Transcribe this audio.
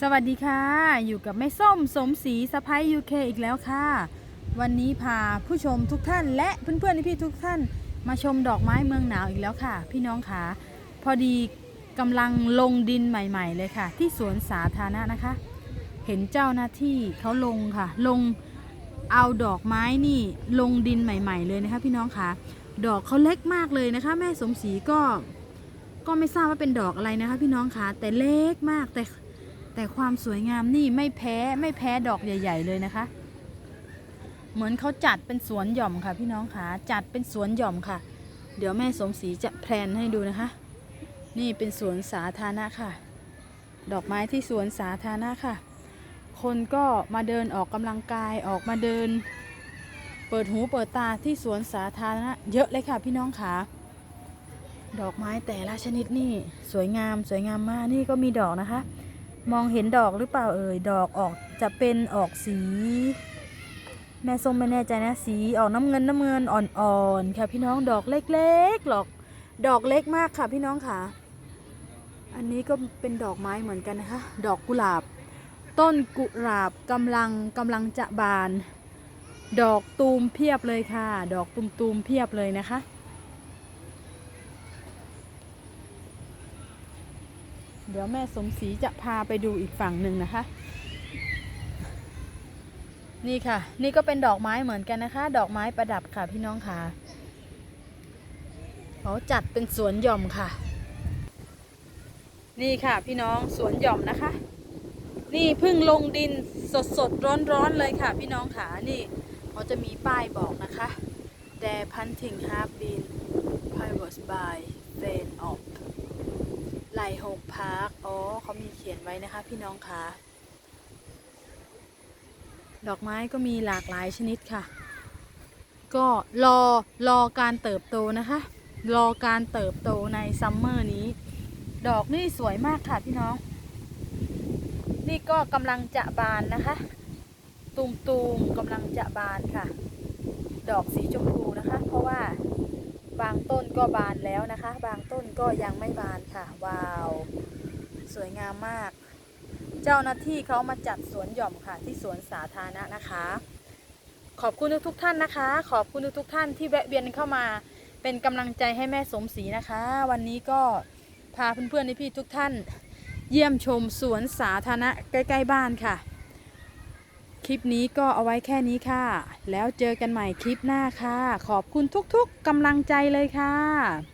สวัสดีค่ะ อยู่กับแม่ส้มสมศรีสะพ้ายยูเคอีกแล้วค่ะ วันนี้พาผู้ชมทุกท่านและเพื่อนๆพี่ทุกท่าน มาชมดอกไม้เมืองหนาวอีกแล้วค่ะ พี่น้องค่ะพอดีกำลังลงดินใหม่ๆเลยค่ะ ที่สวนสาธารณะนะคะ เห็นเจ้าหน้าที่เขาลงค่ะ ลงเอาดอกไม้นี่ลงดินใหม่ ๆ เลยนะคะ พี่น้องค่ะ ดอกเขาเล็กมากเลยนะคะ แม่สมศรีก็ก็ไม่ทราบว่าเป็นดอกอะไรนะคะ พี่น้องค่ะแต่เล็กมากแต่ แต่ความสวยงามนี่ไม่แพ้ไม่แพ้ดอกใหญ่ ๆ เลยนะคะ เหมือนเขาจัดเป็นสวนหย่อมค่ะ พี่น้องค่ะจัดเป็นสวนหย่อมค่ะ เดี๋ยวแม่สมศรีจะแพลนให้ดูนะคะ นี่เป็นสวนสาธารณะค่ะ ดอกไม้ที่สวนสาธารณะค่ะ คนก็มาเดินออกกำลังกายออกมาเดิน เปิดหูเปิดตาที่สวนสาธารณะเยอะเลยค่ะ พี่น้องค่ะดอกไม้แต่ละชนิดนี่สวยงามสวยงามมากนี่ก็มีดอกนะคะ มองเห็นดอกหรือเปล่าเอ่ยดอกออกจะเป็นออกสี แม่ส้มไม่แน่ใจนะสีออกน้ำเงินน้ำเงินอ่อนๆค่ะพี่น้องดอกเล็กๆหรอกดอกเล็กมากค่ะพี่น้องค่ะ อันนี้ก็เป็นดอกไม้เหมือนกันนะคะ ดอกกุหลาบ ต้นกุหลาบกำลังกำลังจะบาน ดอกตูมเพียบเลยค่ะ ดอกตูมตูมๆเพียบเลยนะคะ เดี๋ยวแม่สมศรีจะพาไปดูอีกฝั่งหนึ่งนะคะ นี่ค่ะ นี่ก็เป็นดอกไม้เหมือนกันนะคะ ดอกไม้ประดับค่ะพี่น้องค่ะเขาจัดเป็นสวนหย่อมค่ะ นี่ค่ะพี่น้องสวนหย่อมนะคะ นี่เพิ่งลงดินสดสดร้อนร้อนเลยค่ะ พี่น้องค่ะนี่เขาจะมีป้ายบอกนะคะ Their punting have been purchased by ไหลหกพาร์คอ๋อเขามีเขียนไว้นะคะ พี่น้องคะดอกไม้ก็มีหลากหลายชนิดค่ะ ก็รอรอการเติบโตนะคะ รอการเติบโตในซัมเมอร์นี้ ดอกนี่สวยมากค่ะพี่น้อง นี่ก็กำลังจะบานนะคะตูมตูมๆกำลังจะบานค่ะ ดอกสีชมพูนะคะ เพราะว่าบางต้น ก็บานแล้วนะคะ บางต้นก็ยังไม่บานค่ะ ว้าว สวยงามมาก เจ้าหน้าที่เขามาจัดสวนหย่อมค่ะที่สวนสาธารณะนะคะ ขอบคุณทุกๆท่านนะคะ ขอบคุณทุกๆท่านที่แวะเวียนเข้ามาเป็นกำลังใจให้แม่สมศรีนะคะ วันนี้ก็พาเพื่อนๆในพี่ทุกท่าน เยี่ยมชมสวนสาธารณะใกล้ ๆ บ้านค่ะ คลิปนี้ก็เอาไว้แค่นี้ค่ะ แล้วเจอกันใหม่คลิปหน้าค่ะ ขอบคุณทุกๆกำลังใจเลยค่ะ